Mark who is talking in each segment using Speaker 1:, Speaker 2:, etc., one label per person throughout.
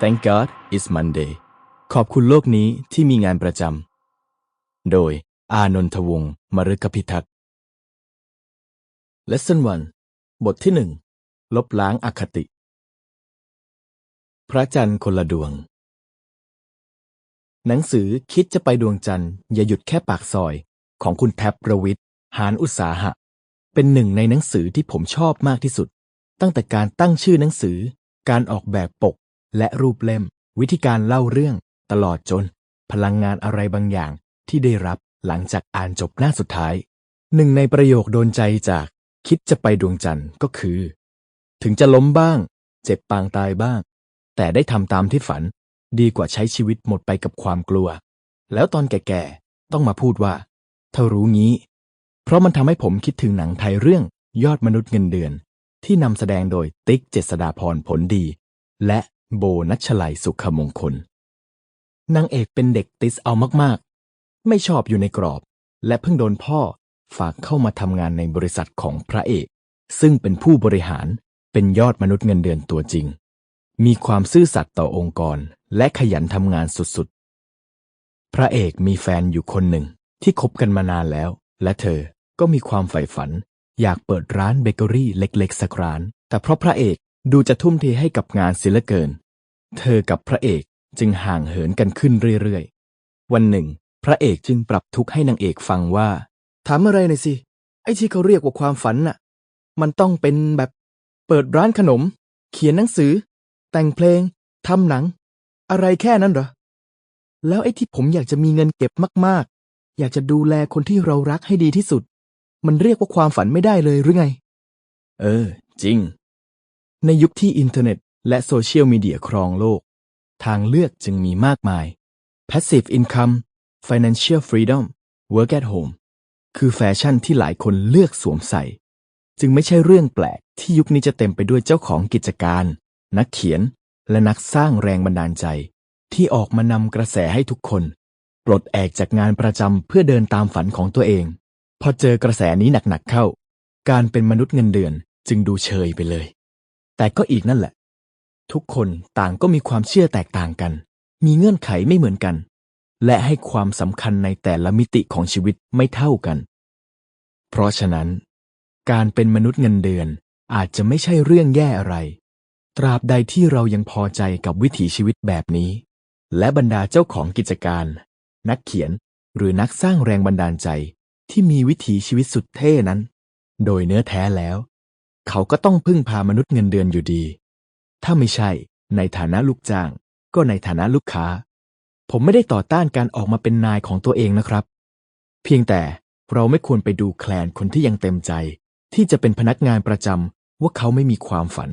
Speaker 1: Thank God it's Monday ขอบคุณโลกนี้ที่มีงานประจำ โดย อานนทวงศ์มฤคพิทักษ์ Lesson 1 บทที่หนึ่ง ลบล้างอคติ พระจันทร์คนละดวง หนังสือคิดจะไปดวงจันทร์อย่าหยุดแค่ปากซอยของคุณแท็บประวิทย์หานอุตสาหะ เป็นหนึ่งในหนังสือที่ผมชอบมากที่สุด ตั้งแต่การตั้งชื่อหนังสือ การออกแบบปก และรูปเล่ม วิธีการเล่าเรื่อง ตลอดจน พลังงานอะไรบางอย่างที่ได้รับหลังจากอ่านจบหน้าสุดท้าย หนึ่งในประโยคโดนใจจากคิดจะไปดวงจันทร์ก็คือ ถึงจะล้มบ้าง เจ็บปางตายบ้าง แต่ได้ทำตามที่ฝัน ดีกว่าใช้ชีวิตหมดไปกับความกลัว แล้วตอนแก่ๆ ต้องมาพูดว่า ถ้ารู้งี้ เพราะมันทำให้ผมคิดถึงหนังไทยเรื่องยอดมนุษย์เงินเดือน ที่นำแสดงโดยติ๊กเจษดาพรผลดี และโบนัชลัยสุขมงคลนางเอกเป็นเด็กติสเอามากๆ ไม่ชอบอยู่ในกรอบ และเพิ่งโดนพ่อฝากเข้ามาทำงานในบริษัทของพระเอก ซึ่งเป็นผู้บริหารเป็นยอดมนุษย์เงินเดือนตัวจริง มีความซื่อสัตย์ต่อองค์กรและขยันทำงานสุดๆ พระเอกมีแฟนอยู่คนหนึ่งที่คบกันมานานแล้ว และเธอก็มีความใฝ่ฝัน อยากเปิดร้านเบเกอรี่เล็กๆ สักร้าน แต่เพราะพระเอกดูจะทุ่มเทให้กับงานเสียเหลือเกิน เธอกับพระเอกจึงห่างเหินกันขึ้นเรื่อยๆ วันหนึ่ง พระเอกจึงปรับทุกข์ให้นางเอกฟังว่า ถามอะไรหน่อยสิ ไอ้ที่เขาเรียกว่าความฝันน่ะ มันต้องเป็นแบบ เปิดร้านขนม เขียนหนังสือ แต่งเพลงทำหนัง อะไรแค่นั้นเหรอ แล้วไอ้ที่ผมอยากจะมีเงินเก็บมากๆ อยากจะดูแลคนที่เรารักให้ดีที่สุด มันเรียกว่าความฝันไม่ได้เลยหรือไง เออ จริง ในยุคที่อินเทอร์เน็ต และโซเชียลมีเดียครองโลก ทางเลือกจึงมีมากมาย Passive Income Financial Freedom Work at Home คือแฟชั่นที่หลายคนเลือกสวมใส่ จึงไม่ใช่เรื่องแปลกที่ยุคนี้จะเต็มไปด้วยเจ้าของกิจการ นักเขียน และนักสร้างแรงบันดาลใจ ที่ออกมานำกระแสให้ทุกคน ปลดแอกจากงานประจำเพื่อเดินตามฝันของตัวเอง พอเจอกระแสนี้หนักๆเข้า การเป็นมนุษย์เงินเดือนจึงดูเชยไปเลย แต่ก็อีกนั่นแหละ ทุกคนต่างก็มีความเชื่อแตกต่างกัน มีเงื่อนไขไม่เหมือนกัน และให้ความสำคัญในแต่ละมิติของชีวิตไม่เท่ากัน เพราะฉะนั้น การเป็นมนุษย์เงินเดือนอาจจะไม่ใช่เรื่องแย่อะไร ตราบใดที่เรายังพอใจกับวิถีชีวิตแบบนี้ และบรรดาเจ้าของกิจการ นักเขียนหรือนักสร้างแรงบันดาลใจ ที่มีวิถีชีวิตสุดเท่นั้น โดยเนื้อแท้แล้ว เขาก็ต้องพึ่งพามนุษย์เงินเดือนอยู่ดี ถ้าไม่ใช่ในฐานะลูกจ้าง ก็ในฐานะลูกค้า ผมไม่ได้ต่อต้านการออกมาเป็นนายของตัวเองนะครับ เพียงแต่เราไม่ควรไปดูแคลนคนที่ยังเต็มใจ ที่จะเป็นพนักงานประจำว่าเขาไม่มีความฝัน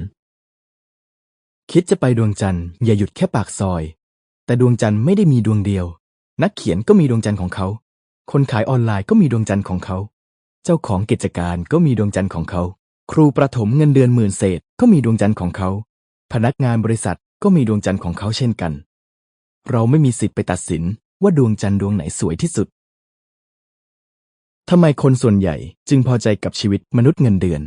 Speaker 1: คิดจะไปดวงจันทร์อย่าหยุดแค่ปากซอย แต่ดวงจันทร์ไม่ได้มีดวงเดียว นักเขียนก็มีดวงจันทร์ของเขา คนขายออนไลน์ก็มีดวงจันทร์ของเขา เจ้าของกิจการก็มีดวงจันทร์ของเขา ครูประถมเงินเดือนหมื่นเศษก็มีดวงจันทร์ของเขา พนักงานบริษัทก็มีดวงจันทร์ของเขาเช่นกัน เราไม่มีสิทธิ์ไปตัดสินว่าดวงจันทร์ดวงไหนสวยที่สุดทำไมคนส่วนใหญ่จึงพอใจกับชีวิตมนุษย์เงินเดือน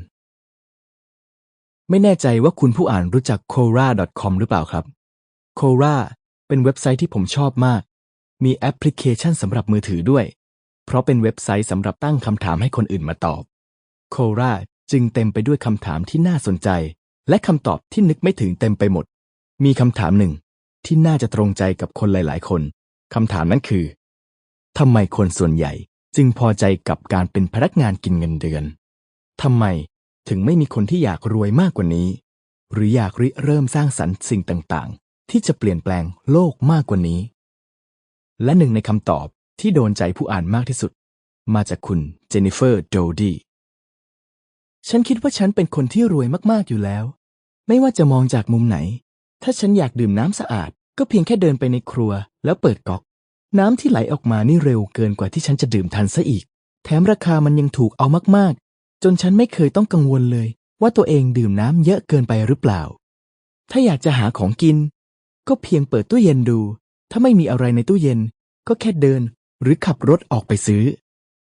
Speaker 1: ไม่แน่ใจว่าคุณผู้อ่านรู้จัก Quora.com หรือเปล่าครับ Quora เป็นเว็บไซต์ที่ผมชอบมาก มีแอปพลิเคชันสำหรับมือถือด้วย เพราะเป็นเว็บไซต์สำหรับตั้งคำถามให้คนอื่นมาตอบ Quora จึงเต็มไปด้วยคำถามที่น่าสนใจ และคำตอบที่นึกไม่ถึงเต็มไปหมด มีคำถามหนึ่ง ที่น่าจะตรงใจกับคนหลาย ๆ คนคำถามนั้นคือทำไมคนส่วนใหญ่จึงพอใจกับการเป็นพนักงานกินเงินเดือนทำไมถึงไม่มีคนที่อยากรวยมากกว่านี้ หรืออยากริเริ่มสร้างสรรค์สิ่งต่าง ๆ ที่จะเปลี่ยนแปลงโลกมากกว่านี้ และหนึ่งในคำตอบ ที่โดนใจผู้อ่านมากที่สุด มาจากคุณเจนนิเฟอร์โดดีฉันคิดว่าฉันเป็นคนที่รวยมากๆอยู่แล้ว ไม่ว่าจะมองจากมุมไหน ถ้าฉันอยากดื่มน้ำสะอาด ก็เพียงแค่เดินไปในครัว แล้วเปิดก๊อก น้ำที่ไหลออกมานี่เร็วเกินกว่าที่ฉันจะดื่มทันซะอีก แถมราคามันยังถูกเอามากๆ จนฉันไม่เคยต้องกังวลเลย ว่าตัวเองดื่มน้ำเยอะเกินไปหรือเปล่า ถ้าอยากจะหาของกิน ก็เพียงเปิดตู้เย็นดู ถ้าไม่มีอะไรในตู้เย็น ก็แค่เดิน หรือขับรถออกไปซื้อ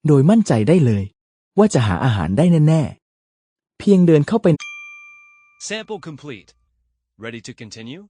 Speaker 1: โดยมั่นใจได้เลย ว่าจะหาอาหารได้แน่ ๆ เพียงเดินเข้าไป
Speaker 2: Sample complete. Ready to continue?